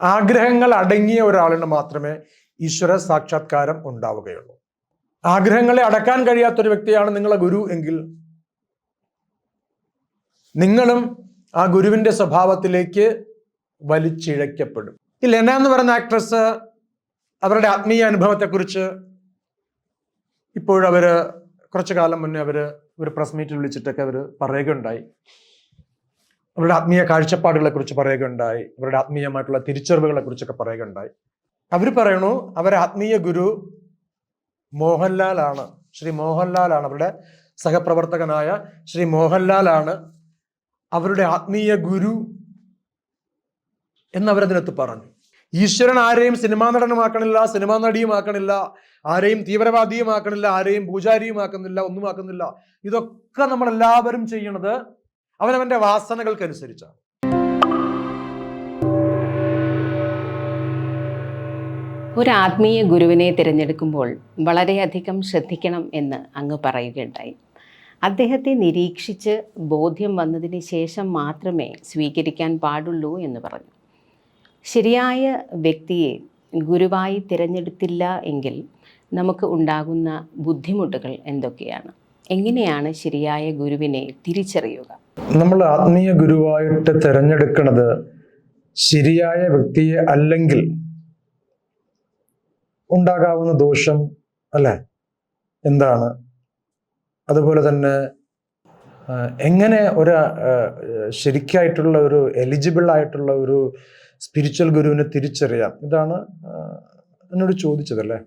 ആഗ്രഹങ്ങൾ അടങ്ങിയ ഒരാളിന് മാത്രമേ ഈശ്വര സാക്ഷാത്കാരം ഉണ്ടാവുകയുള്ളൂ. ആഗ്രഹങ്ങളെ അടക്കാൻ കഴിയാത്തൊരു വ്യക്തിയാണ് നിങ്ങളെ ഗുരു എങ്കിൽ നിങ്ങളും ആ ഗുരുവിന്റെ സ്വഭാവത്തിലേക്ക് വലിച്ചിഴക്കപ്പെടും ഈ ലെന എന്ന് പറയുന്ന ആക്ട്രസ് അവരുടെ ആത്മീയ അനുഭവത്തെക്കുറിച്ച് ഇപ്പോഴവര് കുറച്ചു കാലം മുന്നേ അവർ ഒരു പ്രസ് മീറ്റിൽ വിളിച്ചിട്ടൊക്കെ അവർ പറയുകയുണ്ടായി. അവരുടെ ആത്മീയ കാഴ്ചപ്പാടുകളെ കുറിച്ച് പറയുകയുണ്ടായി. അവരുടെ ആത്മീയമായിട്ടുള്ള തിരിച്ചറിവുകളെ കുറിച്ചൊക്കെ പറയുകയുണ്ടായി. അവർ പറയണു അവർ ആത്മീയ ഗുരു മോഹൻലാലാണ്. ശ്രീ മോഹൻലാലാണ് അവരുടെ സഹപ്രവർത്തകനായ ശ്രീ മോഹൻലാലാണ് അവരുടെ ആത്മീയ ഗുരു എന്നവരതിനകത്ത് പറഞ്ഞു. ഈശ്വരൻ ആരെയും സിനിമാ നടനുമാക്കണില്ല സിനിമാ നടിയുമാക്കണില്ല ആരെയും തീവ്രവാദിയുമാക്കണില്ല ആരെയും പൂജാരിയുമാക്കുന്നില്ല ഒന്നുമാക്കുന്നില്ല. ഇതൊക്കെ നമ്മൾ എല്ലാവരും ചെയ്യണത് അവനവന്റെ വാസനകൾക്കനുസരിച്ചാണ്. ഒരു ആത്മീയ ഗുരുവിനെ തിരഞ്ഞെടുക്കുമ്പോൾ വളരെയധികം ശ്രദ്ധിക്കണം എന്ന് അങ്ങ് പറയുകയുണ്ടായി. അദ്ദേഹത്തെ നിരീക്ഷിച്ച് ബോധ്യം വന്നതിന് ശേഷം മാത്രമേ സ്വീകരിക്കാൻ പാടുള്ളൂ എന്ന് പറഞ്ഞു. ശരിയായ വ്യക്തിയെ ഗുരുവായി തിരഞ്ഞെടുത്തില്ല എങ്കിൽ നമുക്ക് ഉണ്ടാകുന്ന ബുദ്ധിമുട്ടുകൾ എന്തൊക്കെയാണ്? എങ്ങനെയാണ് ശരിയായ ഗുരുവിനെ തിരിച്ചറിയുക? നമ്മൾ ആത്മീയ ഗുരുവായിട്ട് തിരഞ്ഞെടുക്കുന്നത് ശരിയായ വ്യക്തിയെ അല്ലെങ്കിൽ ഉണ്ടാകാവുന്ന ദോഷം അല്ലെ? എന്താണ്? അതുപോലെ തന്നെ എങ്ങനെ ഒരു ശരിക്കായിട്ടുള്ള ഒരു എലിജിബിൾ ആയിട്ടുള്ള ഒരു സ്പിരിച്വൽ ഗുരുവിനെ തിരിച്ചറിയാം? ഇതാണ് എന്നോട് ചോദിച്ചത് ചോദിച്ചതല്ലേ?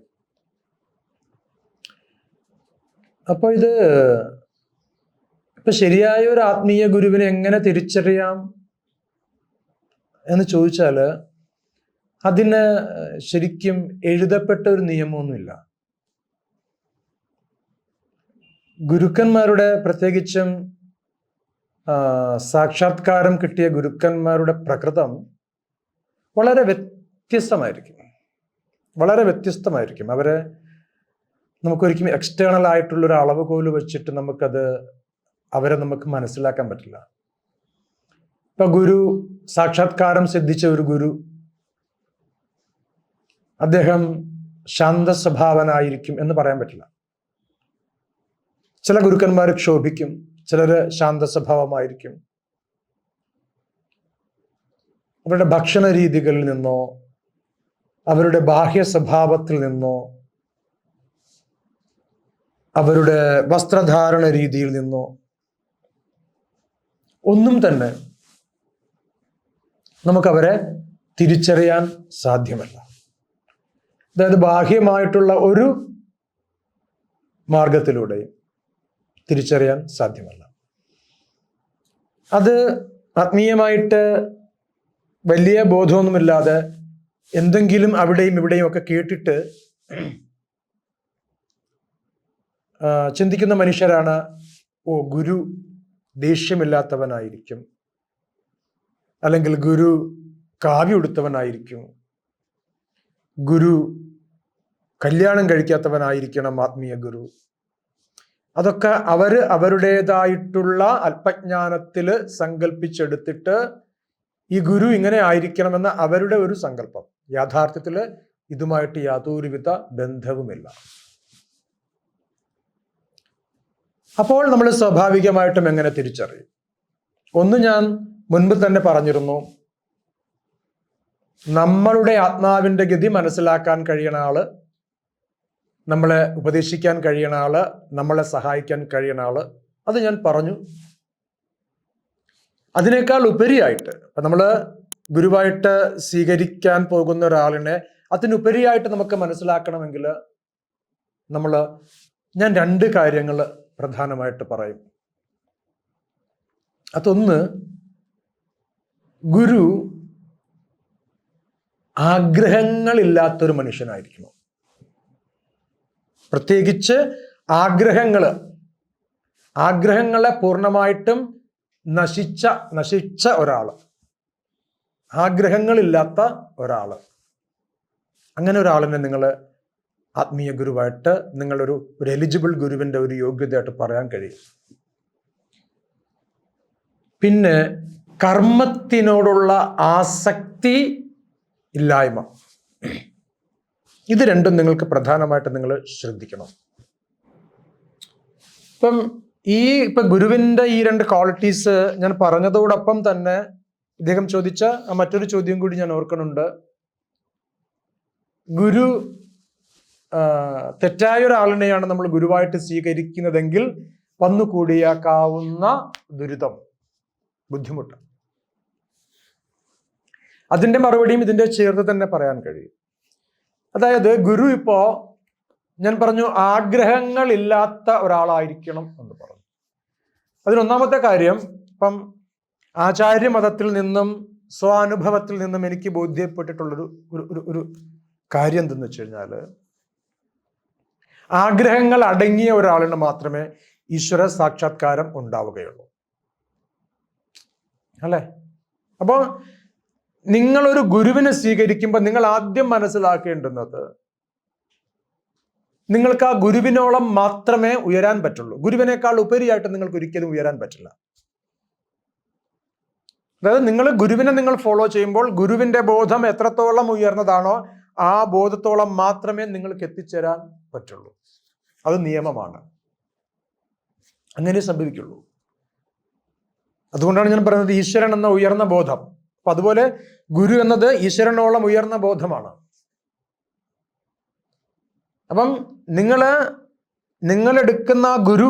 അപ്പൊ ഇത് ഇപ്പൊ ശരിയായ ഒരു ആത്മീയ ഗുരുവിനെ എങ്ങനെ തിരിച്ചറിയാം എന്ന് ചോദിച്ചാൽ അതിന് ശരിക്കും എഴുതപ്പെട്ട ഒരു നിയമമൊന്നുമില്ല. ഗുരുക്കന്മാരുടെ പ്രത്യേകിച്ചും സാക്ഷാത്കാരം കിട്ടിയ ഗുരുക്കന്മാരുടെ പ്രകൃതം വളരെ വ്യത്യസ്തമായിരിക്കും. വളരെ വ്യത്യസ്തമായിരിക്കും. അവരെ നമുക്കൊരിക്കലും എക്സ്റ്റേണൽ ആയിട്ടുള്ള ഒരു അളവുകോൽ വെച്ചിട്ട് നമുക്കത് അവരെ നമുക്ക് മനസ്സിലാക്കാൻ പറ്റില്ല. ഇപ്പൊ ഗുരു സാക്ഷാത്കാരം സിദ്ധിച്ച ഒരു ഗുരു അദ്ദേഹം ശാന്ത സ്വഭാവനായിരിക്കും എന്ന് പറയാൻ പറ്റില്ല. ചില ഗുരുക്കന്മാർ ക്ഷോഭിക്കും ചിലര് ശാന്ത സ്വഭാവമായിരിക്കും അവരുടെ ഭക്ഷണ രീതികളിൽ നിന്നോ അവരുടെ ബാഹ്യ സ്വഭാവത്തിൽ നിന്നോ അവരുടെ വസ്ത്രധാരണ രീതിയിൽ നിന്നോ ഒന്നും തന്നെ നമുക്കവരെ തിരിച്ചറിയാൻ സാധ്യമല്ല. അതായത് ബാഹ്യമായിട്ടുള്ള ഒരു മാർഗത്തിലൂടെയും തിരിച്ചറിയാൻ സാധ്യമല്ല. അത് ആത്മീയമായിട്ട് വലിയ ബോധമൊന്നുമില്ലാതെ എന്തെങ്കിലും അവിടെയും ഇവിടെയും ഒക്കെ കേട്ടിട്ട് ചിന്തിക്കുന്ന മനുഷ്യരാണ്. ഓ ഗുരു ദേഷ്യമില്ലാത്തവനായിരിക്കും. അല്ലെങ്കിൽ ഗുരു കാവ്യ ഉടുത്തവനായിരിക്കും. ഗുരു കല്യാണം കഴിക്കാത്തവനായിരിക്കണം ആത്മീയ ഗുരു. അതൊക്കെ അവർ അവരുടേതായിട്ടുള്ള അല്പജ്ഞാനത്തിൽ സങ്കല്പിച്ചെടുത്തിട്ട് ഈ ഗുരു ഇങ്ങനെ ആയിരിക്കണമെന്ന അവരുടെ ഒരു സങ്കല്പം. യാഥാർത്ഥ്യത്തിൽ ഇതുമായിട്ട് യാതൊരുവിധ ബന്ധവുമില്ല. അപ്പോൾ നമ്മൾ സ്വാഭാവികമായിട്ടും എങ്ങനെ തിരിച്ചറിയും? ഒന്ന് ഞാൻ മുൻപ് തന്നെ പറഞ്ഞിരുന്നു നമ്മളുടെ ആത്മാവിന്റെ ഗതി മനസ്സിലാക്കാൻ കഴിയണ ആൾ നമ്മളെ ഉപദേശിക്കാൻ കഴിയണ ആൾ നമ്മളെ സഹായിക്കാൻ കഴിയണ ആൾ. അത് ഞാൻ പറഞ്ഞു. അതിനേക്കാൾ ഉപരിയായിട്ട് ഇപ്പൊ നമ്മൾ ഗുരുവായിട്ട് സ്വീകരിക്കാൻ പോകുന്ന ഒരാളിനെ അതിനുപരിയായിട്ട് നമുക്ക് മനസ്സിലാക്കണമെങ്കിൽ നമ്മൾ ഞാൻ രണ്ട് കാര്യങ്ങൾ പ്രധാനമായിട്ട് പറയും. അതൊന്ന് ഗുരു ആഗ്രഹങ്ങളില്ലാത്തൊരു മനുഷ്യനായിരിക്കണം. പ്രത്യേകിച്ച് ആഗ്രഹങ്ങൾ ആഗ്രഹങ്ങളെ പൂർണമായിട്ടും നശിച്ച നശിച്ച ഒരാൾ ആഗ്രഹങ്ങളില്ലാത്ത ഒരാൾ അങ്ങനെ ഒരാളിനെ നിങ്ങൾ ആത്മീയ ഗുരുവായിട്ട് നിങ്ങളൊരു ഒരു എലിജിബിൾ ഗുരുവിന്റെ ഒരു യോഗ്യതയായിട്ട് പറയാൻ കഴിയും. പിന്നെ കർമ്മത്തിനോടുള്ള ആസക്തി ഇല്ലായ്മ. ഇത് രണ്ടും നിങ്ങൾക്ക് പ്രധാനമായിട്ട് നിങ്ങൾ ശ്രദ്ധിക്കണം. ഇപ്പം ഈ ഇപ്പം ഗുരുവിന്റെ ഈ രണ്ട് ക്വാളിറ്റീസ് ഞാൻ പറഞ്ഞതോടൊപ്പം തന്നെ ഇദ്ദേഹം ചോദിച്ച മറ്റൊരു ചോദ്യം കൂടി ഞാൻ ഓർക്കുന്നുണ്ട് ഗുരു തെറ്റായ ഒരാളിനെയാണ് നമ്മൾ ഗുരുവായിട്ട് സ്വീകരിക്കുന്നതെങ്കിൽ വന്നു വന്നുകൂടിയാക്കാവുന്ന ദുരിതം ബുദ്ധിമുട്ട്. അതിന്റെ മറുപടിയും ഇതിന്റെ ചേർത്ത് തന്നെ പറയാൻ കഴിയും. അതായത് ഗുരു ഇപ്പോ ഞാൻ പറഞ്ഞു ആഗ്രഹങ്ങൾ ഇല്ലാത്ത ഒരാളായിരിക്കണം എന്ന് പറഞ്ഞു. അതിനൊന്നാമത്തെ കാര്യം ഇപ്പം ആചാര്യമതത്തിൽ നിന്നും സ്വാനുഭവത്തിൽ നിന്നും എനിക്ക് ബോധ്യപ്പെട്ടിട്ടുള്ളൊരു ഒരു ഒരു കാര്യം എന്തെന്ന് വെച്ച് കഴിഞ്ഞാൽ ആഗ്രഹങ്ങൾ അടങ്ങിയ ഒരാളിന് മാത്രമേ ഈശ്വര സാക്ഷാത്കാരം ഉണ്ടാവുകയുള്ളൂ. അല്ലേ? അപ്പോൾ നിങ്ങളൊരു ഗുരുവിനെ സ്വീകരിക്കുമ്പോൾ നിങ്ങൾ ആദ്യം മനസ്സിലാക്കേണ്ടുന്നത് നിങ്ങൾക്ക് ആ ഗുരുവിനോളം മാത്രമേ ഉയരാൻ പറ്റുള്ളൂ. ഗുരുവിനേക്കാൾ ഉപരിയായിട്ട് നിങ്ങൾക്ക് ഒരിക്കലും ഉയരാൻ പറ്റില്ല. അതായത് നിങ്ങൾ ഗുരുവിനെ നിങ്ങൾ ഫോളോ ചെയ്യുമ്പോൾ ഗുരുവിന്റെ ബോധം എത്രത്തോളം ഉയർന്നതാണോ ആ ബോധത്തോളം മാത്രമേ നിങ്ങൾക്ക് എത്തിച്ചേരാൻ പറ്റുള്ളൂ. അത് നിയമമാണ്. അങ്ങനെ സംഭവിക്കുള്ളൂ. അതുകൊണ്ടാണ് ഞാൻ പറയുന്നത് ഈശ്വരൻ എന്ന ഉയർന്ന ബോധം. അപ്പൊ അതുപോലെ ഗുരു എന്നത് ഈശ്വരനോളം ഉയർന്ന ബോധമാണ്. അപ്പം നിങ്ങൾ നിങ്ങളെടുക്കുന്ന ആ ഗുരു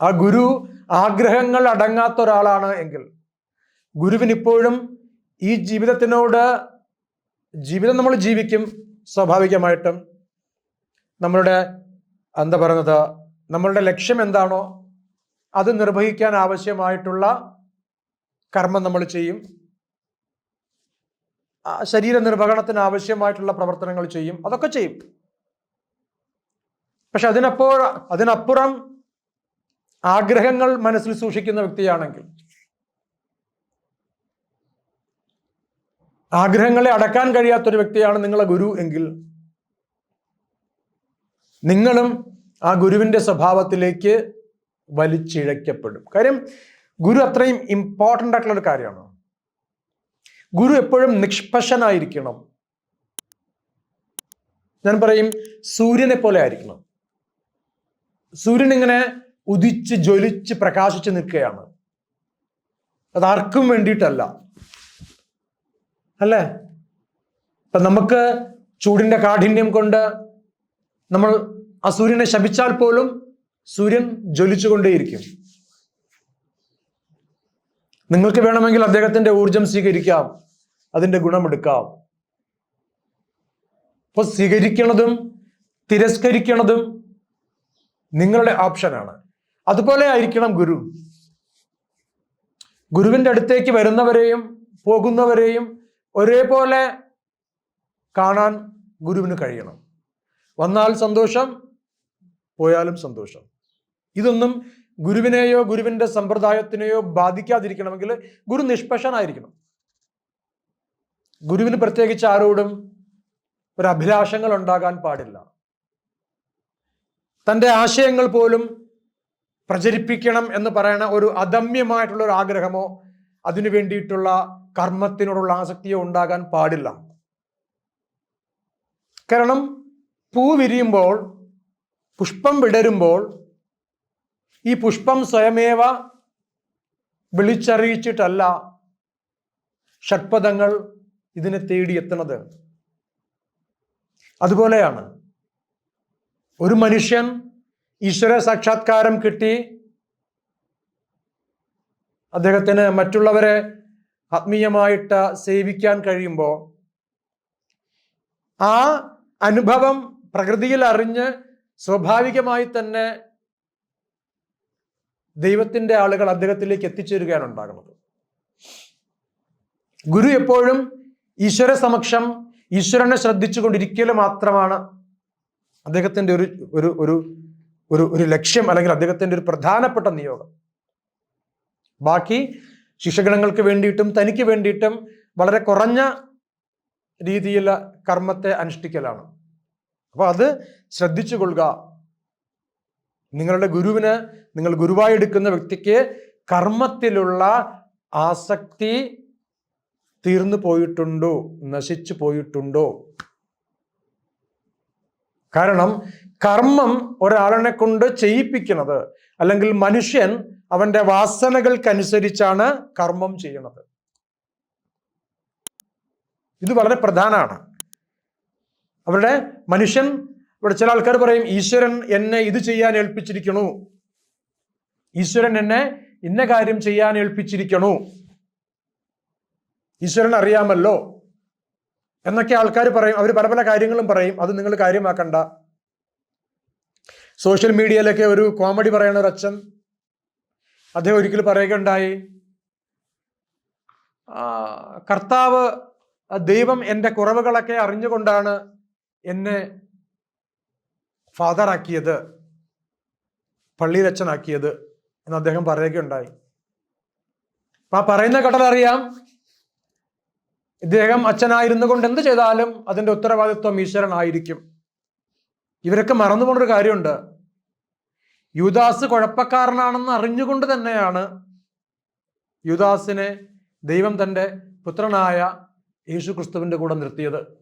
ആ ഗുരു ആഗ്രഹങ്ങൾ അടങ്ങാത്ത ഒരാളാണ് എങ്കിൽ ഗുരുവിന് ഇപ്പോഴും ഈ ജീവിതത്തിനോട് ജീവിതം നമ്മൾ ജീവിക്കും സ്വാഭാവികമായിട്ടും നമ്മളുടെ എന്താ പറയുന്നത് നമ്മളുടെ ലക്ഷ്യം എന്താണോ അത് നിർവഹിക്കാൻ ആവശ്യമായിട്ടുള്ള കർമ്മം നമ്മൾ ചെയ്യും. ശരീര നിർവഹണത്തിന് ആവശ്യമായിട്ടുള്ള പ്രവർത്തനങ്ങൾ ചെയ്യും. അതൊക്കെ ചെയ്യും. പക്ഷെ അതിനപ്പോ അതിനപ്പുറം ആഗ്രഹങ്ങൾ മനസ്സിൽ സൂക്ഷിക്കുന്ന വ്യക്തിയാണെങ്കിൽ ആഗ്രഹങ്ങളെ അടക്കാൻ കഴിയാത്തൊരു വ്യക്തിയാണ് നിങ്ങളെ ഗുരു എങ്കിൽ നിങ്ങളും ആ ഗുരുവിന്റെ സ്വഭാവത്തിലേക്ക് വലിച്ചിഴയ്ക്കപ്പെടും. കാര്യം ഗുരു അത്രയും ഇമ്പോർട്ടന്റ് ആയിട്ടുള്ള ഒരു കാര്യമാണ്? ഗുരു എപ്പോഴും നിഷ്പക്ഷനായിരിക്കണം. ഞാൻ പറയും സൂര്യനെ പോലെ ആയിരിക്കണം. സൂര്യൻ ഇങ്ങനെ ഉദിച്ച് ജ്വലിച്ച് പ്രകാശിച്ച് നിൽക്കുകയാണ്. അത് ആർക്കും വേണ്ടിയിട്ടല്ല. അല്ലേ? ഇപ്പൊ നമുക്ക് ചൂടിന്റെ കാഠിന്യം കൊണ്ട് നമ്മൾ ആ സൂര്യനെ ശപിച്ചാൽ പോലും സൂര്യൻ ജ്വലിച്ചുകൊണ്ടേയിരിക്കും. നിങ്ങൾക്ക് വേണമെങ്കിൽ അദ്ദേഹത്തിന്റെ ഊർജം സ്വീകരിക്കാം. അതിന്റെ ഗുണമെടുക്കാം. അപ്പൊ സ്വീകരിക്കണതും തിരസ്കരിക്കണതും നിങ്ങളുടെ ഓപ്ഷനാണ് അതുപോലെ ആയിരിക്കണം ഗുരു. ഗുരുവിന്റെ അടുത്തേക്ക് വരുന്നവരെയും പോകുന്നവരെയും ഒരേപോലെ കാണാൻ ഗുരുവിന് കഴിയണം. വന്നാൽ സന്തോഷം പോയാലും സന്തോഷം. ഇതൊന്നും ഗുരുവിനെയോ ഗുരുവിന്റെ സമ്പ്രദായത്തിനെയോ ബാധിക്കാതിരിക്കണമെങ്കിൽ ഗുരു നിഷ്പക്ഷനായിരിക്കണം. ഗുരുവിന് പ്രത്യേകിച്ച് ആരോടും ഒരു അഭിലാഷങ്ങൾ ഉണ്ടാകാൻ പാടില്ല. തന്റെ ആശയങ്ങൾ പോലും പ്രചരിപ്പിക്കണം എന്ന് പറയുന്ന ഒരു അദമ്യമായിട്ടുള്ള ഒരു ആഗ്രഹമോ അതിനു വേണ്ടിയിട്ടുള്ള കർമ്മത്തിനോടുള്ള ആസക്തിയോ ഉണ്ടാകാൻ പാടില്ല. കാരണം പൂ വിരിയുമ്പോൾ പുഷ്പം വിടരുമ്പോൾ ഈ പുഷ്പം സ്വയമേവ വിളിച്ചറിയിച്ചിട്ടല്ല ഷഡ്പദങ്ങൾ ഇതിനെ തേടിയെത്തുന്നത്. അതുപോലെയാണ് ഒരു മനുഷ്യൻ ഈശ്വര സാക്ഷാത്കാരം കിട്ടി അദ്ദേഹത്തിന് മറ്റുള്ളവരെ ആത്മീയമായിട്ട് സേവിക്കാൻ കഴിയുമ്പോൾ ആ അനുഭവം പ്രകൃതിയിൽ അറിഞ്ഞ് സ്വാഭാവികമായി തന്നെ ദൈവത്തിന്റെ ആളുകൾ അദ്ദേഹത്തിലേക്ക് എത്തിച്ചേരുകയാണ് ഉണ്ടാകുന്നത്. ഗുരു എപ്പോഴും ഈശ്വര സമക്ഷം ഈശ്വരനെ ശ്രദ്ധിച്ചുകൊണ്ടിരിക്കൽ മാത്രമാണ് അദ്ദേഹത്തിന്റെ ഒരു ഒരു ഒരു ഒരു ഒരു ലക്ഷ്യം അല്ലെങ്കിൽ അദ്ദേഹത്തിന്റെ ഒരു പ്രധാനപ്പെട്ട നിയോഗം. ബാക്കി ശിക്ഷഗണങ്ങൾക്ക് വേണ്ടിയിട്ടും തനിക്ക് വേണ്ടിയിട്ടും വളരെ കുറഞ്ഞ രീതിയിലുള്ള കർമ്മത്തെ അനുഷ്ഠിക്കലാണ്. അപ്പൊ അത് ശ്രദ്ധിച്ചു കൊള്ളുക നിങ്ങളുടെ ഗുരുവിന് നിങ്ങൾ ഗുരുവായി എടുക്കുന്ന വ്യക്തിക്ക് കർമ്മത്തിലുള്ള ആസക്തി തീർന്നു പോയിട്ടുണ്ടോ? നശിച്ചു പോയിട്ടുണ്ടോ? കാരണം കർമ്മം ഒരാളിനെ കൊണ്ട് ചെയ്യിപ്പിക്കുന്നത് അല്ലെങ്കിൽ മനുഷ്യൻ അവന്റെ വാസനകൾക്കനുസരിച്ചാണ് കർമ്മം ചെയ്യുന്നത് ഇത് വളരെ പ്രധാനമാണ് അവരുടെ മനുഷ്യൻ ഇവിടെ ചില ആൾക്കാർ പറയും ഈശ്വരൻ എന്നെ ഇത് ചെയ്യാൻ ഏൽപ്പിച്ചിരിക്കണു. ഈശ്വരൻ എന്നെ ഇന്ന കാര്യം ചെയ്യാൻ ഏൽപ്പിച്ചിരിക്കണു. ഈശ്വരൻ അറിയാമല്ലോ. എന്നൊക്കെ ആൾക്കാർ പറയും അവർ പല പല കാര്യങ്ങളും പറയും അത് നിങ്ങൾ കാര്യമാക്കണ്ട. സോഷ്യൽ മീഡിയയിലൊക്കെ ഒരു കോമഡി പറയുന്ന ഒരു അച്ഛൻ അദ്ദേഹം ഒരിക്കൽ പറയുകയുണ്ടായി കർത്താവ് ദൈവം എന്റെ കുറവുകളൊക്കെ അറിഞ്ഞുകൊണ്ടാണ് എന്നെ ഫാദറാക്കിയത് പള്ളിയിലച്ഛനാക്കിയത് എന്ന് അദ്ദേഹം പറയുകയുണ്ടായി. അപ്പൊ ആ പറയുന്ന കടലറിയാം ഇദ്ദേഹം അച്ഛനായിരുന്നു കൊണ്ട് എന്ത് ചെയ്താലും അതിന്റെ ഉത്തരവാദിത്വം ഈശ്വരനായിരിക്കും. ഇവരൊക്കെ മറന്നുപോണൊരു കാര്യമുണ്ട്. യുദാസ് കുഴപ്പക്കാരനാണെന്ന് അറിഞ്ഞുകൊണ്ട് തന്നെയാണ് യുദാസിനെ ദൈവം തന്റെ പുത്രനായ യേശു ക്രിസ്തുവിന്റെ കൂടെ നിർത്തിയത്.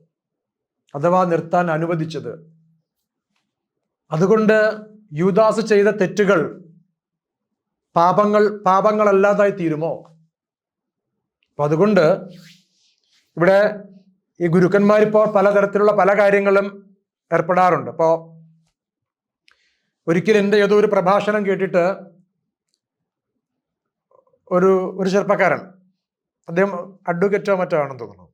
അഥവാ നിർത്താൻ അനുവദിച്ചത്. അതുകൊണ്ട് യുദാസ് ചെയ്ത തെറ്റുകൾ പാപങ്ങൾ പാപങ്ങളല്ലാതായി തീരുമോ? അപ്പൊ അതുകൊണ്ട് ഇവിടെ ഈ ഗുരുക്കന്മാരിപ്പോൾ പലതരത്തിലുള്ള പല കാര്യങ്ങളും ഏർപ്പെടാറുണ്ട്. അപ്പോൾ ഒരിക്കൽ എന്റെ ഏതോ ഒരു പ്രഭാഷണം കേട്ടിട്ട് ഒരു ഒരു ചെറുപ്പക്കാരൻ അദ്ദേഹം അഡ്വക്കേറ്റോ മറ്റോ ആണെന്ന് തോന്നുന്നു.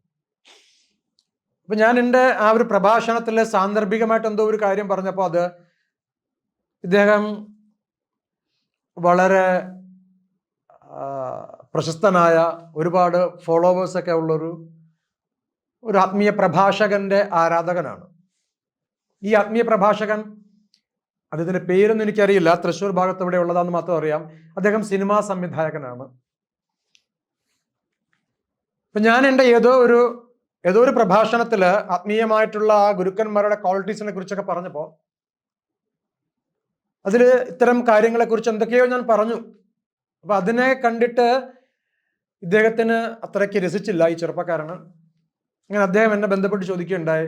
അപ്പൊ ഞാൻ എന്റെ ആ ഒരു പ്രഭാഷണത്തിൽ സാന്ദർഭികമായിട്ട് എന്തോ ഒരു കാര്യം പറഞ്ഞപ്പോൾ അത് ഇദ്ദേഹം വളരെ പ്രശസ്തനായ ഒരുപാട് ഫോളോവേഴ്സ് ഒക്കെ ഉള്ളൊരു ഒരു ആത്മീയ പ്രഭാഷകന്റെ ആരാധകനാണ്. ഈ ആത്മീയ പ്രഭാഷകൻ അദ്ദേഹത്തിന്റെ പേരൊന്നും എനിക്കറിയില്ല. തൃശ്ശൂർ ഭാഗത്ത് ഇവിടെ ഉള്ളതാന്ന് മാത്രം അറിയാം. അദ്ദേഹം സിനിമാ സംവിധായകനാണ്. അപ്പൊ ഞാൻ എന്റെ ഏതോ ഒരു ഏതോ ഒരു പ്രഭാഷണത്തിൽ ആത്മീയമായിട്ടുള്ള ആ ഗുരുക്കന്മാരുടെ ക്വാളിറ്റീസിനെ കുറിച്ചൊക്കെ പറഞ്ഞപ്പോൾ അതിൽ ഇത്തരം കാര്യങ്ങളെ കുറിച്ച് എന്തൊക്കെയോ ഞാൻ പറഞ്ഞു. അപ്പൊ അതിനെ കണ്ടിട്ട് ഇദ്ദേഹത്തിന് അത്രയ്ക്ക് രസിച്ചില്ല ഈ ചെറുപ്പക്കാരന്. അങ്ങനെ അദ്ദേഹം എന്നെ ബന്ധപ്പെട്ട് ചോദിക്കുകയുണ്ടായി.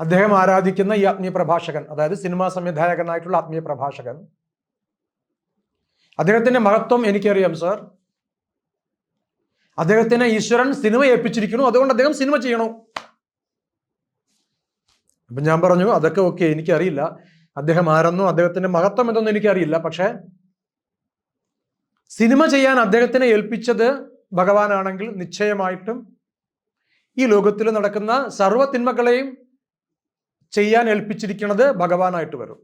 അദ്ദേഹം ആരാധിക്കുന്ന ഈ ആത്മീയ പ്രഭാഷകൻ അതായത് സിനിമാ സംവിധായകനായിട്ടുള്ള ആത്മീയ പ്രഭാഷകൻ. അദ്ദേഹത്തിന്റെ മഹത്വം എനിക്കറിയാം സർ. അദ്ദേഹത്തിനെ ഈശ്വരൻ സിനിമ ഏൽപ്പിച്ചിരിക്കുന്നു. അതുകൊണ്ട് അദ്ദേഹം സിനിമ ചെയ്യണോ. അപ്പൊ ഞാൻ പറഞ്ഞു അതൊക്കെ ഓക്കെ എനിക്കറിയില്ല. അദ്ദേഹം ആരെന്നോ അദ്ദേഹത്തിന്റെ മഹത്വം എന്തെന്നും എനിക്കറിയില്ല. പക്ഷേ സിനിമ ചെയ്യാൻ അദ്ദേഹത്തിനെ ഏൽപ്പിച്ചത് ഭഗവാനാണെങ്കിൽ നിശ്ചയമായിട്ടും ഈ ലോകത്തിൽ നടക്കുന്ന സർവ തിന്മകളെയും ചെയ്യാൻ ഏൽപ്പിച്ചിരിക്കുന്നത് ഭഗവാനായിട്ട് വരും.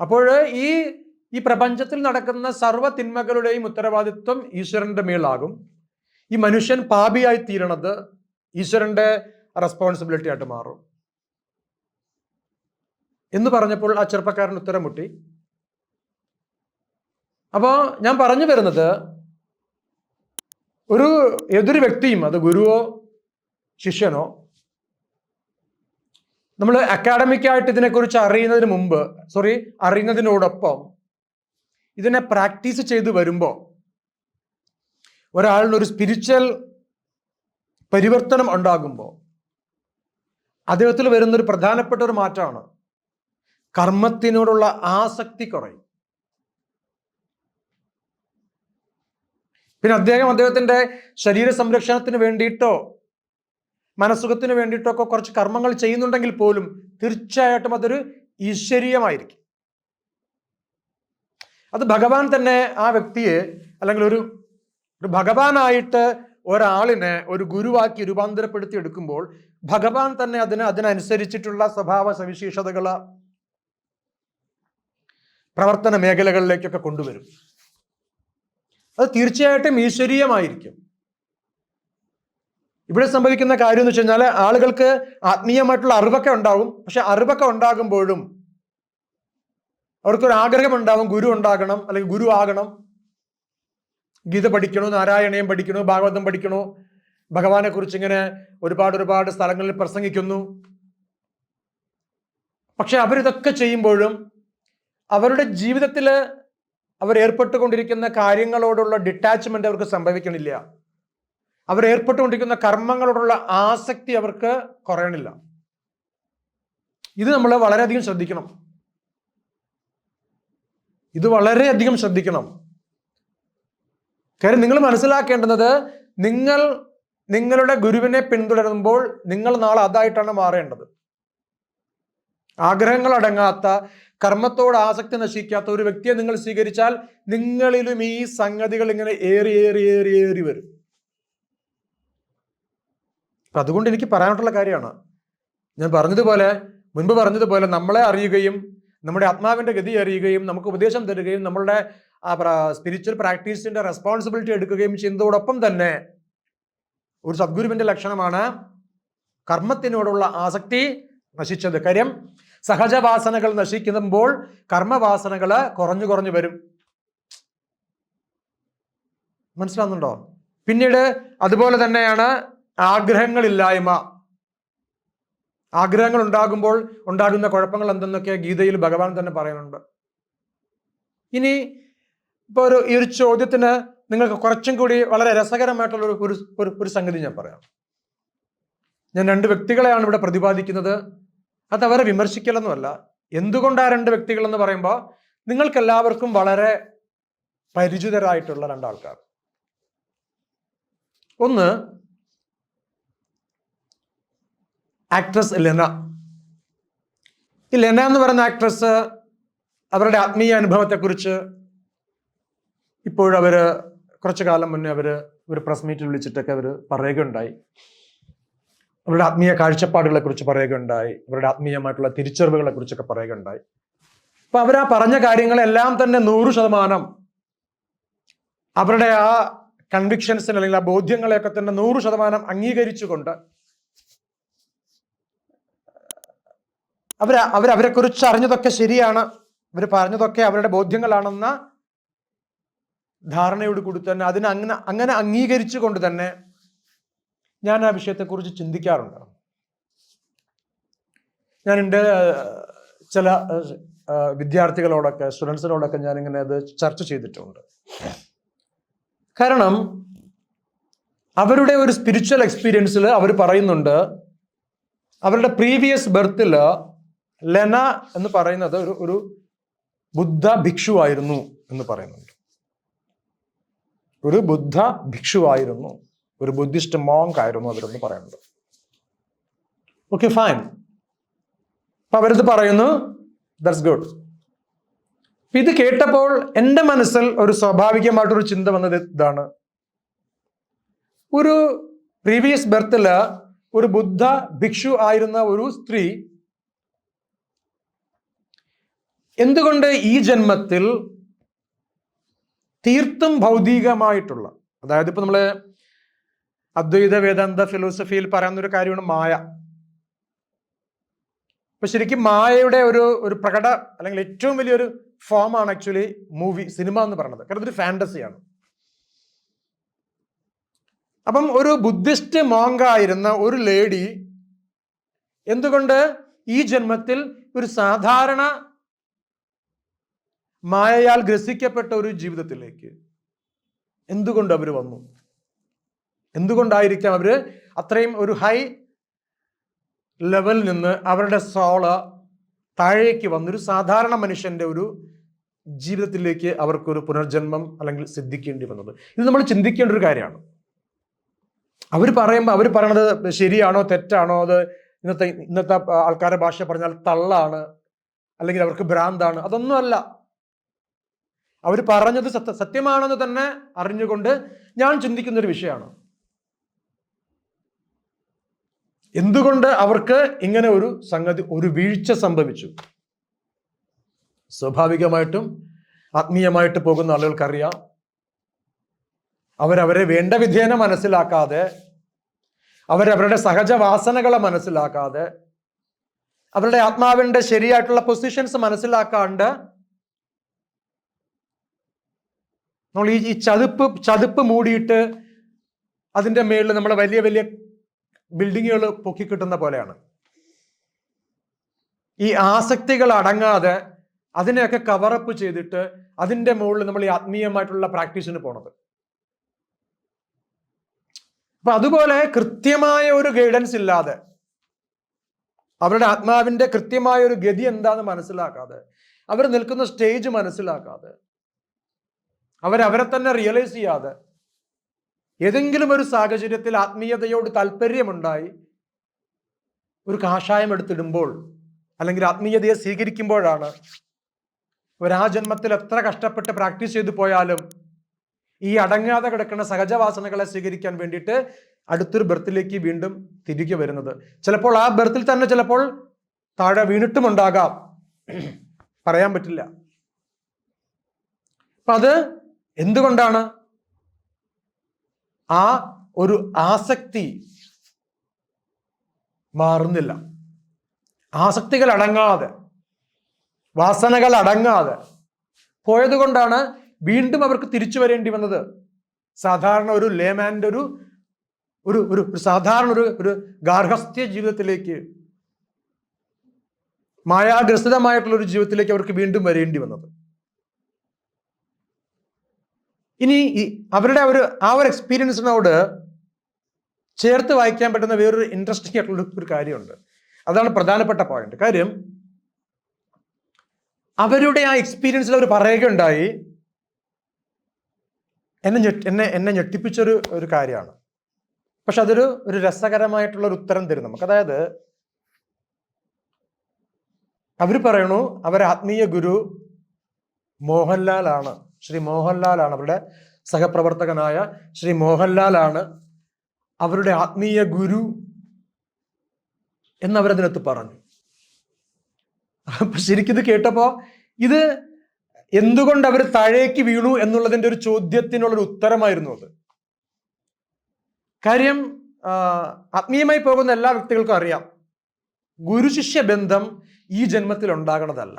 അപ്പോൾ ഈ ഈ പ്രപഞ്ചത്തിൽ നടക്കുന്ന സർവ തിന്മകളുടെയും ഉത്തരവാദിത്വം ഈശ്വരന്റെ മേലാകും. ഈ മനുഷ്യൻ പാപിയായി തീരണത് ഈശ്വരന്റെ റെസ്പോൺസിബിലിറ്റി ആയിട്ട് മാറും. എന്ന് പറഞ്ഞപ്പോൾ ആ ചെറുപ്പക്കാരൻ ഉത്തരം മുട്ടി അപ്പോൾ ഞാൻ പറഞ്ഞു വരുന്നത് ഒരു ഏതൊരു വ്യക്തിയും അത് ഗുരുവോ ശിഷ്യനോ നമ്മൾ അക്കാഡമിക്കായിട്ട് ഇതിനെക്കുറിച്ച് അറിയുന്നതിന് മുമ്പ് സോറി അറിയുന്നതിനോടൊപ്പം ഇതിനെ പ്രാക്ടീസ് ചെയ്ത് വരുമ്പോൾ ഒരാളിന് ഒരു സ്പിരിച്വൽ പരിവർത്തനം ഉണ്ടാകുമ്പോൾ അദ്ദേഹത്തിൽ വരുന്നൊരു പ്രധാനപ്പെട്ട ഒരു മാറ്റമാണ്. കർമ്മത്തിനോടുള്ള ആസക്തി കുറയും. പിന്നെ അദ്ദേഹം അദ്ദേഹത്തിന്റെ ശരീര സംരക്ഷണത്തിന് വേണ്ടിയിട്ടോ മനസ്സുഖത്തിന് വേണ്ടിയിട്ടോ ഒക്കെ കുറച്ച് കർമ്മങ്ങൾ ചെയ്യുന്നുണ്ടെങ്കിൽ പോലും തീർച്ചയായിട്ടും അതൊരു ഈശ്വരീയമായിരിക്കും. അത് ഭഗവാൻ തന്നെ ആ വ്യക്തിയെ അല്ലെങ്കിൽ ഒരു ഭഗവാനായിട്ട് ഒരാളിനെ ഒരു ഗുരുവാക്കി രൂപാന്തരപ്പെടുത്തി എടുക്കുമ്പോൾ ഭഗവാൻ തന്നെ അതിന് അതിനനുസരിച്ചിട്ടുള്ള സ്വഭാവ സവിശേഷതകൾ പ്രവർത്തന മേഖലകളിലേക്കൊക്കെ കൊണ്ടുവരും. അത് തീർച്ചയായിട്ടും ഈശ്വരീയമായിരിക്കും. ഇവിടെ സംഭവിക്കുന്ന കാര്യം എന്ന് വെച്ച് കഴിഞ്ഞാൽ ആളുകൾക്ക് ആത്മീയമായിട്ടുള്ള അറിവൊക്കെ ഉണ്ടാവും. പക്ഷെ അറിവൊക്കെ ഉണ്ടാകുമ്പോഴും അവർക്കൊരു ആഗ്രഹം ഉണ്ടാകും ഗുരു ഉണ്ടാകണം അല്ലെങ്കിൽ ഗുരു ആകണം. ഗീത പഠിക്കണോ? നാരായണീയം പഠിക്കണോ? ഭാഗവതം പഠിക്കണോ? ഭഗവാനെ കുറിച്ച് ഇങ്ങനെ ഒരുപാട് ഒരുപാട് സ്ഥലങ്ങളിൽ പ്രസംഗിക്കുന്നു. പക്ഷെ അവരിതൊക്കെ ചെയ്യുമ്പോഴും അവരുടെ ജീവിതത്തിൽ അവർ ഏർപ്പെട്ടുകൊണ്ടിരിക്കുന്ന കാര്യങ്ങളോടുള്ള ഡിറ്റാച്ച്മെന്റ് അവർക്ക് സംഭവിക്കണില്ല. അവർ ഏർപ്പെട്ടുകൊണ്ടിരിക്കുന്ന കർമ്മങ്ങളോടുള്ള ആസക്തി അവർക്ക് കുറയണില്ല. ഇത് നമ്മൾ വളരെയധികം ശ്രദ്ധിക്കണം. ഇത് വളരെയധികം ശ്രദ്ധിക്കണം. കാര്യം നിങ്ങൾ മനസ്സിലാക്കേണ്ടുന്നത് നിങ്ങൾ നിങ്ങളുടെ ഗുരുവിനെ പിന്തുടരുമ്പോൾ നിങ്ങൾ നാളെ അതായിട്ടാണ് മാറേണ്ടത്. ആഗ്രഹങ്ങൾ അടങ്ങാത്ത കർമ്മത്തോട് ആസക്തി നശിക്കാത്ത ഒരു വ്യക്തിയെ നിങ്ങൾ സ്വീകരിച്ചാൽ നിങ്ങളിലും ഈ സംഗതികൾ ഇങ്ങനെ ഏറി ഏറി ഏറി ഏറി വരും. അതുകൊണ്ട് എനിക്ക് പറയാനുള്ള കാര്യമാണ്. ഞാൻ പറഞ്ഞതുപോലെ മുൻപ് പറഞ്ഞതുപോലെ നമ്മളെ അറിയുകയും നമ്മുടെ ആത്മാവിന്റെ ഗതി അറിയുകയും നമുക്ക് ഉപദേശം തരുകയും നമ്മളുടെ സ്പിരിച്വൽ പ്രാക്ടീസിന്റെ റെസ്പോൺസിബിലിറ്റി എടുക്കുകയും ചെയ്യുന്നതോടൊപ്പം തന്നെ ഒരു സദ്ഗുരുവിന്റെ ലക്ഷണമാണ് കർമ്മത്തിനോടുള്ള ആസക്തി നശിച്ചത്. കാര്യം സഹജവാസനകൾ നശിക്കുമ്പോൾ കർമ്മവാസനകൾ കുറഞ്ഞു കുറഞ്ഞു വരും. മനസ്സിലാവുന്നുണ്ടോ? പിന്നീട് അതുപോലെ തന്നെയാണ് ആഗ്രഹങ്ങളില്ലായ്മ. ആഗ്രഹങ്ങൾ ഉണ്ടാകുമ്പോൾ ഉണ്ടാകുന്ന കുഴപ്പങ്ങൾ എന്തെന്നൊക്കെ ഗീതയിൽ ഭഗവാൻ തന്നെ പറയുന്നുണ്ട്. ഇനി ഇപ്പോൾ ഒരു ഈ ഒരു ചോദ്യത്തിന് നിങ്ങൾക്ക് കുറച്ചും കൂടി വളരെ രസകരമായിട്ടുള്ള ഒരു ഒരു ഒരു- സംഗതി ഞാൻ പറയാം. ഞാൻ രണ്ട് വ്യക്തികളെയാണ് ഇവിടെ പ്രതിപാദിക്കുന്നത്. അത് അവരെ വിമർശിക്കലൊന്നുമല്ല. എന്തുകൊണ്ട് ആ രണ്ട് വ്യക്തികളെന്ന് പറയുമ്പോൾ നിങ്ങൾക്ക് എല്ലാവർക്കും വളരെ പരിചിതരായിട്ടുള്ള രണ്ടാൾക്കാർ. ഒന്ന് ആക്ട്രസ് ലെന ഈ ലെന എന്ന് പറയുന്ന ആക്ട്രസ് അവരുടെ ആത്മീയ അനുഭവത്തെക്കുറിച്ച് ഇപ്പോഴവര് കുറച്ചു കാലം മുന്നേ അവർ ഒരു പ്രസ് മീറ്റിൽ വിളിച്ചിട്ടൊക്കെ അവർ പറയുകയുണ്ടായി. അവരുടെ ആത്മീയ കാഴ്ചപ്പാടുകളെ കുറിച്ച് പറയുകയുണ്ടായി. അവരുടെ ആത്മീയമായിട്ടുള്ള തിരിച്ചറിവുകളെ കുറിച്ചൊക്കെ പറയുകയുണ്ടായി. അപ്പൊ അവർ ആ പറഞ്ഞ കാര്യങ്ങളെല്ലാം തന്നെ നൂറ് ശതമാനം അവരുടെ ആ കൺവിക്ഷൻസിന് അല്ലെങ്കിൽ ആ ബോധ്യങ്ങളെയൊക്കെ തന്നെ നൂറ് ശതമാനം അംഗീകരിച്ചുകൊണ്ട് അവർ അവർ അവരെ കുറിച്ച് അറിഞ്ഞതൊക്കെ ശരിയാണ്. അവർ പറഞ്ഞതൊക്കെ അവരുടെ ബോധ്യങ്ങളാണെന്ന ധാരണയോട് കൂടി തന്നെ അതിനെ അങ്ങനെ അങ്ങനെ അംഗീകരിച്ചു കൊണ്ട് തന്നെ ഞാൻ ആ വിഷയത്തെക്കുറിച്ച് ചിന്തിക്കാറുണ്ട്. ഞാൻ എന്റെ ചില വിദ്യാർത്ഥികളോടൊക്കെ സ്റ്റുഡൻസിനോടൊക്കെ ഞാനിങ്ങനെ അത് ചർച്ച ചെയ്തിട്ടുണ്ട്. കാരണം അവരുടെ ഒരു സ്പിരിച്വൽ എക്സ്പീരിയൻസിൽ അവർ പറയുന്നുണ്ട് അവരുടെ പ്രീവിയസ് ബർത്തിൽ ലെന എന്ന് പറയുന്നത് ഒരു ഒരു ബുദ്ധ ഭിക്ഷുവായിരുന്നു എന്ന് പറയുന്നുണ്ട്. ഒരു ബുദ്ധ ഭിക്ഷുവായിരുന്നു. ഒരു ബുദ്ധിസ്റ്റ് മോങ്ക് ആയിരുന്നു അവരെന്ന് പറയുന്നത്. ഓക്കെ ഫൈൻ അപ്പൊ അവരത് പറയുന്നു ദാറ്റ്സ് ഗുഡ് ഇത് കേട്ടപ്പോൾ എന്റെ മനസ്സിൽ ഒരു സ്വാഭാവികമായിട്ടൊരു ചിന്ത വന്നത് ഇതാണ്. ഒരു പ്രീവിയസ് ബർത്തിൽ ഒരു ബുദ്ധ ഭിക്ഷു ആയിരുന്ന ഒരു സ്ത്രീ എന്തുകൊണ്ട് ഈ ജന്മത്തിൽ തീർത്തും ഭൗതികമായിട്ടുള്ള അതായത് ഇപ്പൊ നമ്മൾ അദ്വൈത വേദാന്ത ഫിലോസഫിയിൽ പറയുന്ന ഒരു കാര്യമാണ് മായ. ഇപ്പൊ ശരിക്കും മായയുടെ ഒരു ഒരു പ്രകട അല്ലെങ്കിൽ ഏറ്റവും വലിയൊരു ഫോമാണ് ആക്ച്വലി മൂവി സിനിമ എന്ന് പറയുന്നത്. കാരണം ഇതൊരു ഫാന്റസിയാണ്. അപ്പം ഒരു ബുദ്ധിസ്റ്റ് മോങ്കായിരുന്ന ഒരു ലേഡി എന്തുകൊണ്ട് ഈ ജന്മത്തിൽ ഒരു സാധാരണ മായയാൽ ഗ്രസിക്കപ്പെട്ട ഒരു ജീവിതത്തിലേക്ക് എന്തുകൊണ്ട് അവർ വന്നു? എന്തുകൊണ്ടായിരിക്കാം അവർ അത്രയും ഒരു ഹൈ ലെവലിൽ നിന്ന് അവരുടെ സോൾ താഴേക്ക് വന്നൊരു സാധാരണ മനുഷ്യന്റെ ഒരു ജീവിതത്തിലേക്ക് അവർക്കൊരു പുനർജന്മം അല്ലെങ്കിൽ സിദ്ധിക്കേണ്ടി വന്നത്? ഇത് നമ്മൾ ചിന്തിക്കേണ്ട ഒരു കാര്യമാണ്. അവർ പറയുമ്പോൾ അവർ പറയണത് ശരിയാണോ തെറ്റാണോ? അത് ഇന്നത്തെ ഇന്നത്തെ ആൾക്കാരുടെ ഭാഷ പറഞ്ഞാൽ തള്ളാണ് അല്ലെങ്കിൽ അവർക്ക് ഭ്രാന്താണ് അതൊന്നുമല്ല അവർ പറഞ്ഞത് സത്യ സത്യമാണെന്ന് തന്നെ അറിഞ്ഞുകൊണ്ട് ഞാൻ ചിന്തിക്കുന്ന ഒരു വിഷയമാണ്. എന്തുകൊണ്ട് അവർക്ക് ഇങ്ങനെ ഒരു സംഗതി ഒരു വീഴ്ച സംഭവിച്ചു? സ്വാഭാവികമായിട്ടും ആത്മീയമായിട്ട് പോകുന്ന ആളുകൾക്കറിയാം. അവരവരെ വേണ്ട വിധേന മനസ്സിലാക്കാതെ അവരവരുടെ സഹജവാസനകളെ മനസ്സിലാക്കാതെ അവരുടെ ആത്മാവിന്റെ ശരിയായിട്ടുള്ള പൊസിഷൻസ് മനസ്സിലാക്കാണ്ട് നമ്മൾ ഈ ഈ ചതുപ്പ് ചതുപ്പ് മൂടിയിട്ട് അതിന്റെ മേളിൽ നമ്മൾ വലിയ വലിയ ബിൽഡിങ്ങുകൾ പൊക്കിക്കിട്ടുന്ന പോലെയാണ്. ഈ ആസക്തികൾ അടങ്ങാതെ അതിനെയൊക്കെ കവറപ്പ് ചെയ്തിട്ട് അതിന്റെ മുകളിൽ നമ്മൾ ഈ ആത്മീയമായിട്ടുള്ള പ്രാക്ടീസിന് പോണത്. അപ്പൊ അതുപോലെ കൃത്യമായ ഒരു ഗൈഡൻസ് ഇല്ലാതെ അവരുടെ ആത്മാവിന്റെ കൃത്യമായ ഒരു ഗതി എന്താന്ന് മനസ്സിലാക്കാതെ അവർ നിൽക്കുന്ന സ്റ്റേജ് മനസ്സിലാക്കാതെ അവരവരെ തന്നെ റിയലൈസ് ചെയ്യാതെ ഏതെങ്കിലും ഒരു സാഹചര്യത്തിൽ ആത്മീയതയോട് താല്പര്യമുണ്ടായി ഒരു കാഷായം എടുത്തിടുമ്പോൾ അല്ലെങ്കിൽ ആത്മീയതയെ സ്വീകരിക്കുമ്പോഴാണ് ഒരാ ജന്മത്തിൽ എത്ര കഷ്ടപ്പെട്ട് പ്രാക്ടീസ് ചെയ്തു പോയാലും ഈ അടങ്ങാതെ കിടക്കുന്ന സഹജവാസനകളെ സ്വീകരിക്കാൻ വേണ്ടിയിട്ട് അടുത്തൊരു ബർത്തിലേക്ക് വീണ്ടും തിരികെ വരുന്നത്. ചിലപ്പോൾ ആ ബർത്തിൽ തന്നെ ചിലപ്പോൾ താഴെ വീണിട്ടുമുണ്ടാകാം പറയാൻ പറ്റില്ല. അപ്പൊ അത് എന്തുകൊണ്ടാണ്? ആ ഒരു ആസക്തി മാറുന്നില്ല. ആസക്തികൾ അടങ്ങാതെ വാസനകൾ അടങ്ങാതെ പോയതുകൊണ്ടാണ് വീണ്ടും അവർക്ക് തിരിച്ചു വരേണ്ടി വന്നത്. സാധാരണ ഒരു ലേമാന്റെ ഒരു ഒരു ഒരു സാധാരണ ഒരു ഒരു ഗാർഹസ്ഥ്യ ജീവിതത്തിലേക്ക് മായാഗ്രസിതമായിട്ടുള്ള ഒരു ജീവിതത്തിലേക്ക് അവർക്ക് വീണ്ടും വരേണ്ടി വന്നത്. ഇനി അവരുടെ ഒരു ആ ഒരു എക്സ്പീരിയൻസിനോട് ചേർത്ത് വായിക്കാൻ പറ്റുന്ന വേറൊരു ഇൻട്രസ്റ്റിംഗ് ആയിട്ടുള്ള ഒരു കാര്യമുണ്ട്. അതാണ് പ്രധാനപ്പെട്ട പോയിന്റ് കാര്യം അവരുടെ ആ എക്സ്പീരിയൻസിൽ അവർ പറയുകയുണ്ടായി എന്നെ ഞെട്ടി എന്നെ എന്നെ ഞെട്ടിപ്പിച്ചൊരു ഒരു കാര്യമാണ്. പക്ഷെ അതൊരു ഒരു രസകരമായിട്ടുള്ള ഒരു ഉത്തരം തരും നമുക്ക്. അതായത് അവർ പറയണു അവർ ആത്മീയ ഗുരു മോഹൻലാലാണ്. ശ്രീ മോഹൻലാലാണ് അവരുടെ സഹപ്രവർത്തകനായ ശ്രീ മോഹൻലാലാണ് അവരുടെ ആത്മീയ ഗുരു എന്നവരതിനകത്ത് പറഞ്ഞു? അപ്പൊ ശരിക്കും ഇത് ഇത് എന്തുകൊണ്ട് അവർ താഴേക്ക് വീണു എന്നുള്ളതിന്റെ ഒരു ചോദ്യത്തിനുള്ളൊരു ഉത്തരമായിരുന്നു അത്. കാര്യം ആത്മീയമായി പോകുന്ന എല്ലാ വ്യക്തികൾക്കും അറിയാം ഗുരുശിഷ്യ ബന്ധം ഈ ജന്മത്തിൽ ഉണ്ടാകണതല്ല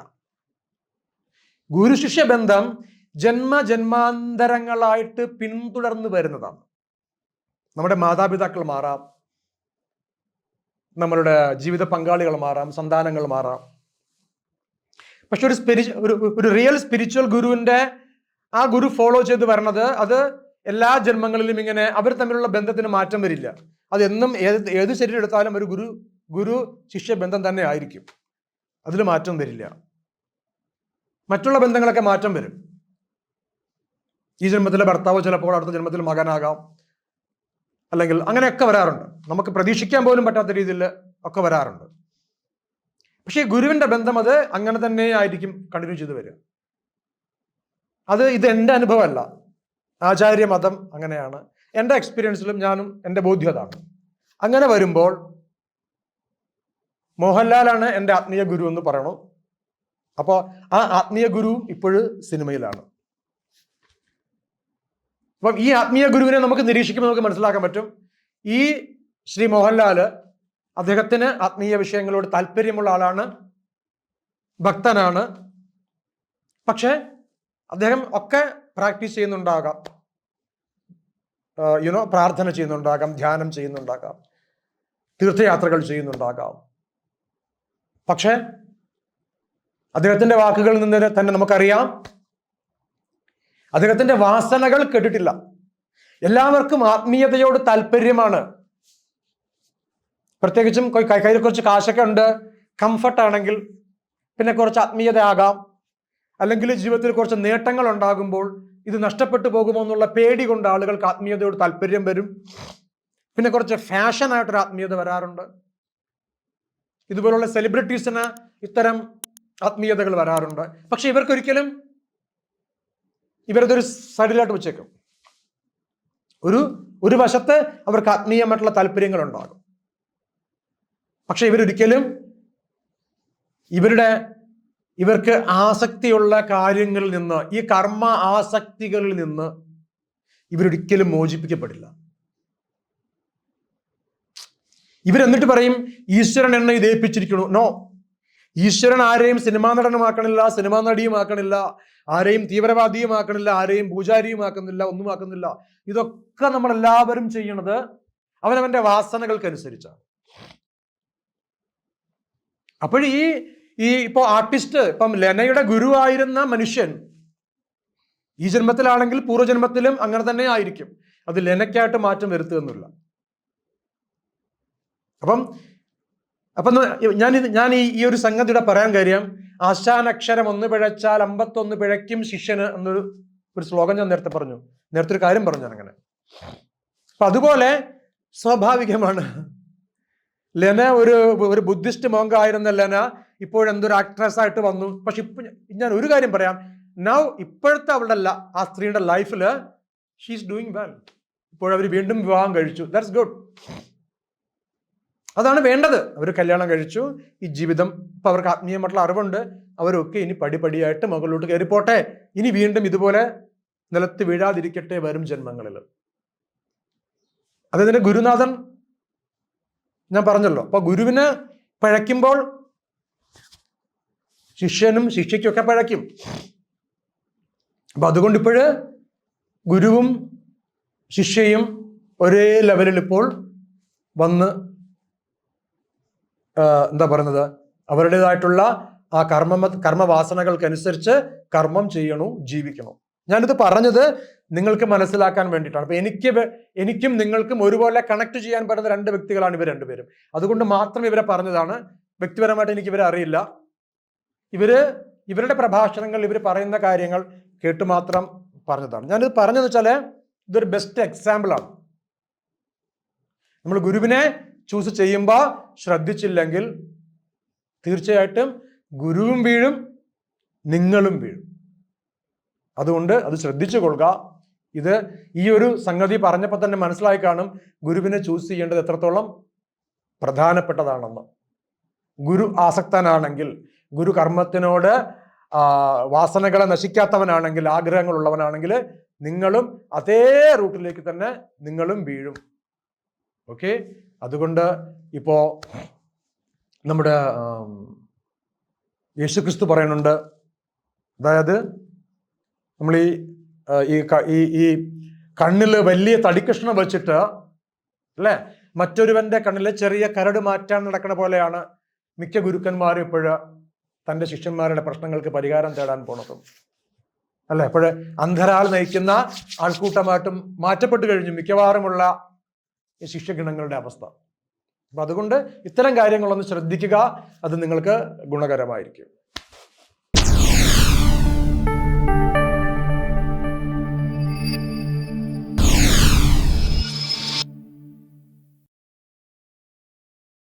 ഗുരുശിഷ്യ ബന്ധം ജന്മജന്മാന്തരങ്ങളായിട്ട് പിന്തുടർന്നു വരുന്നതാണ്. നമ്മുടെ മാതാപിതാക്കൾ മാറാം. നമ്മളുടെ ജീവിത പങ്കാളികൾ മാറാം സന്താനങ്ങൾ മാറാം. പക്ഷെ ഒരു സ്പിരി ഒരു ഒരു റിയൽ സ്പിരിച്വൽ ഗുരുവിന്റെ ആ ഗുരു ഫോളോ ചെയ്ത് വരണത് അത് എല്ലാ ജന്മങ്ങളിലും ഇങ്ങനെ അവർ തമ്മിലുള്ള ബന്ധത്തിന് മാറ്റം വരില്ല. അതെന്നും ഏത് ഏത് ശരീരം എടുത്താലും ഒരു ഗുരു ഗുരു ശിഷ്യ ബന്ധം തന്നെ ആയിരിക്കും. അതിൽ മാറ്റം വരില്ല. മറ്റുള്ള ബന്ധങ്ങളൊക്കെ മാറ്റം വരും. ഈ ജന്മത്തിലെ ഭർത്താവ് ചിലപ്പോൾ അടുത്ത ജന്മത്തിൽ മകനാകാം. അല്ലെങ്കിൽ അങ്ങനെയൊക്കെ വരാറുണ്ട്. നമുക്ക് പ്രതീക്ഷിക്കാൻ പോലും പറ്റാത്ത രീതിയിൽ ഒക്കെ വരാറുണ്ട്. പക്ഷേ ഗുരുവിന്റെ ബന്ധം അത് അങ്ങനെ തന്നെ ആയിരിക്കും കണ്ടിന്യൂ ചെയ്തു വരിക. അത് ഇത് എന്റെ അനുഭവമല്ല. ആചാര്യ മതം അങ്ങനെയാണ്. എന്റെ എക്സ്പീരിയൻസിലും ഞാനും എന്റെ ബോധ്യം അതാണ്. അങ്ങനെ വരുമ്പോൾ മോഹൻലാലാണ് എന്റെ ആത്മീയ ഗുരു എന്ന് പറയണു. അപ്പോൾ ആ ആത്മീയ ഗുരു ഇപ്പോഴും സിനിമയിലാണ്. അപ്പം ഈ ആത്മീയ ഗുരുവിനെ നമുക്ക് നിരീക്ഷിക്കുമ്പോൾ നമുക്ക് മനസ്സിലാക്കാൻ പറ്റും. ഈ ശ്രീ മോഹൻലാൽ അദ്ദേഹത്തിന് ആത്മീയ വിഷയങ്ങളോട് താല്പര്യമുള്ള ആളാണ്. ഭക്തനാണ്. പക്ഷേ അദ്ദേഹം ഒക്കെ പ്രാക്ടീസ് ചെയ്യുന്നുണ്ടാകാം. യുനോ പ്രാർത്ഥന ചെയ്യുന്നുണ്ടാകാം ധ്യാനം ചെയ്യുന്നുണ്ടാകാം തീർത്ഥയാത്രകൾ ചെയ്യുന്നുണ്ടാകാം. പക്ഷേ അദ്ദേഹത്തിന്റെ വാക്കുകളിൽ നിന്ന് തന്നെ നമുക്കറിയാം അദ്ദേഹത്തിന്റെ വാസനകൾ കേട്ടിട്ടില്ല. എല്ലാവർക്കും ആത്മീയതയോട് താല്പര്യമാണ്. പ്രത്യേകിച്ചും കയ്യിൽ കുറച്ച് കാശൊക്കെ ഉണ്ട്. കംഫർട്ട് ആണെങ്കിൽ പിന്നെ കുറച്ച് ആത്മീയത ആകാം. അല്ലെങ്കിൽ ജീവിതത്തിൽ കുറച്ച് നേട്ടങ്ങൾ ഉണ്ടാകുമ്പോൾ ഇത് നഷ്ടപ്പെട്ടു പോകുമോ എന്നുള്ള പേടി കൊണ്ട് ആളുകൾക്ക് ആത്മീയതയോട് താല്പര്യം വരും. പിന്നെ കുറച്ച് ഫാഷനായിട്ടൊരു ആത്മീയത വരാറുണ്ട്. ഇതുപോലുള്ള സെലിബ്രിറ്റീസിന് ഇത്തരം ആത്മീയതകൾ വരാറുണ്ട്. പക്ഷെ ഇവർക്കൊരിക്കലും ഇവരതൊരു സൈഡിലായിട്ട് വെച്ചേക്കും. ഒരു ഒരു വശത്ത് അവർക്ക് ആത്മീയമായിട്ടുള്ള താല്പര്യങ്ങൾ ഉണ്ടാകും പക്ഷെ ഇവരൊരിക്കലും ഇവരുടെ ഇവർക്ക് ആസക്തിയുള്ള കാര്യങ്ങളിൽ നിന്ന് ഈ കർമ്മ ആസക്തികളിൽ നിന്ന് ഇവരൊരിക്കലും മോചിപ്പിക്കപ്പെടില്ല. ഇവരെന്നിട്ട് പറയും ഈശ്വരൻ എന്നെ ഇത് ഏൽപ്പിച്ചിരിക്കണു നോ. ഈശ്വരൻ ആരെയും സിനിമാ നടനുമാക്കണില്ല സിനിമാ നടിയുമാക്കണില്ല. ആരെയും തീവ്രവാദിയുമാക്കണില്ല ആരെയും പൂജാരിയുമാക്കുന്നില്ല ഒന്നും ആക്കുന്നില്ല ഇതൊക്കെ നമ്മൾ എല്ലാവരും ചെയ്യണത് അവനവന്റെ വാസനകൾക്കനുസരിച്ചാണ്. അപ്പോൾ ഈ ഇപ്പോ ആർട്ടിസ്റ്റ് ഇപ്പം ലെനയുടെ ഗുരുവായിരുന്ന മനുഷ്യൻ ഈ ജന്മത്തിലാണെങ്കിൽ പൂർവജന്മത്തിലും അങ്ങനെ തന്നെ ആയിരിക്കും. അത് ലെനയ്ക്കായിട്ട് മാറ്റം വരുത്തുകയെന്നില്ല അപ്പം അപ്പം ഞാൻ ഞാൻ ഈ ഒരു സംഗതിയുടെ പറയാൻ കാര്യം ആശാനക്ഷരം ഒന്ന് പിഴച്ചാൽ അമ്പത്തൊന്ന് പിഴയ്ക്കും ശിഷ്യന് എന്നൊരു ഒരു ശ്ലോകം ഞാൻ നേരത്തെ പറഞ്ഞു. നേരത്തെ ഒരു കാര്യം പറഞ്ഞു അങ്ങനെ അപ്പൊ അതുപോലെ സ്വാഭാവികമാണ്. ലെന ഒരു ഒരു ബുദ്ധിസ്റ്റ് മോങ്ക ആയിരുന്ന ലെന ഇപ്പോഴെന്തൊരു ആക്ട്രസ് ആയിട്ട് വന്നു. പക്ഷെ ഇപ്പൊ ഞാൻ ഒരു കാര്യം പറയാം. നൗ ഇപ്പോഴത്തെ അവളുടെ ആ സ്ത്രീയുടെ ലൈഫിൽ ഷീസ് ഡൂയിങ് വെൽ ഇപ്പോഴവർ വീണ്ടും വിവാഹം കഴിച്ചു. ദാറ്റ്സ് ഗുഡ് അതാണ് വേണ്ടത്. അവർ കല്യാണം കഴിച്ചു. ഈ ജീവിതം ഇപ്പൊ അവർക്ക് ആത്മീയമായിട്ടുള്ള അറിവുണ്ട്. അവരൊക്കെ ഇനി പടിപടിയായിട്ട് മുകളിലോട്ട് കയറിപ്പോട്ടെ ഇനി വീണ്ടും ഇതുപോലെ നിലത്ത് വീഴാതിരിക്കട്ടെ വരും ജന്മങ്ങളിൽ. അതിന്റെ ഗുരുനാഥൻ ഞാൻ പറഞ്ഞല്ലോ. അപ്പൊ ഗുരുവിന് പഴയ്ക്കുമ്പോൾ ശിഷ്യനും ശിക്ഷയ്ക്കൊക്കെ പഴയ്ക്കും. അപ്പൊ അതുകൊണ്ട് ഇപ്പോഴ് ഗുരുവും ശിഷ്യയും ഒരേ ലെവലിൽ ഇപ്പോൾ വന്ന് എന്താ പറയുന്നത്? അവരുടേതായിട്ടുള്ള ആ കർമ്മ കർമ്മവാസനകൾക്കനുസരിച്ച് കർമ്മം ചെയ്യണു ജീവിക്കണു. ഞാനിത് പറഞ്ഞത് നിങ്ങൾക്ക് മനസ്സിലാക്കാൻ വേണ്ടിയിട്ടാണ്. അപ്പൊ എനിക്ക് എനിക്കും നിങ്ങൾക്കും ഒരുപോലെ കണക്ട് ചെയ്യാൻ പറ്റുന്ന രണ്ട് വ്യക്തികളാണ് ഇവർ രണ്ടുപേരും. അതുകൊണ്ട് മാത്രം ഇവരെ പറഞ്ഞതാണ്. വ്യക്തിപരമായിട്ട് എനിക്ക് ഇവരെ അറിയില്ല. ഇവർ ഇവരുടെ പ്രഭാഷണങ്ങൾ ഇവർ പറയുന്ന കാര്യങ്ങൾ കേട്ട് മാത്രം പറഞ്ഞതാണ്. ഞാനിത് പറഞ്ഞതെന്ന് വെച്ചാൽ ഇതൊരു ബെസ്റ്റ് എക്സാമ്പിൾ ആണ്. നമ്മൾ ഗുരുവിനെ ചൂസ് ചെയ്യുമ്പോൾ ശ്രദ്ധിച്ചില്ലെങ്കിൽ തീർച്ചയായിട്ടും ഗുരുവും വീഴും നിങ്ങളും വീഴും. അതുകൊണ്ട് അത് ശ്രദ്ധിച്ചു കൊള്ളുക. ഇത് ഈ ഒരു സംഗതി പറഞ്ഞപ്പോൾ തന്നെ മനസ്സിലായി കാണും ഗുരുവിനെ ചൂസ് ചെയ്യേണ്ടത് എത്രത്തോളം പ്രധാനപ്പെട്ടതാണെന്ന്. ഗുരു ആസക്തനാണെങ്കിൽ ഗുരു കർമ്മത്തിനോട് വാസനകളെ നശിക്കാത്തവനാണെങ്കിൽ ആഗ്രഹങ്ങളുള്ളവനാണെങ്കിൽ നിങ്ങളും അതേ റൂട്ടിലേക്ക് തന്നെ നിങ്ങളും വീഴും. ഓക്കെ അതുകൊണ്ട് ഇപ്പോ നമ്മുടെ യേശുക്രിസ്തു പറയുന്നുണ്ട്. അതായത് നമ്മൾ ഈ ഈ ഈ കണ്ണിൽ വലിയ തടിക്കഷ്ണം വെച്ചിട്ട് അല്ലേ? മറ്റൊരുവന്റെ കണ്ണിലെ ചെറിയ കരട് മാറ്റാൻ നടക്കുന്ന പോലെയാണ് മിക്ക ഗുരുക്കന്മാരും ഇപ്പോഴ് തന്റെ ശിഷ്യന്മാരുടെ പ്രശ്നങ്ങൾക്ക് പരിഹാരം തേടാൻ പോണതും. അല്ലെ? ഇപ്പോഴ് അന്ധരാൾ നയിക്കുന്ന ആൾക്കൂട്ടമായിട്ടും മാറ്റപ്പെട്ടു കഴിഞ്ഞു. മിക്കവാറുമുള്ള ശിഷ്യഗണങ്ങളുടെ അവസ്ഥ. അപ്പൊ അതുകൊണ്ട് ഇത്തരം കാര്യങ്ങളൊന്ന് ശ്രദ്ധിക്കുക. അത് നിങ്ങൾക്ക് ഗുണകരമായിരിക്കും.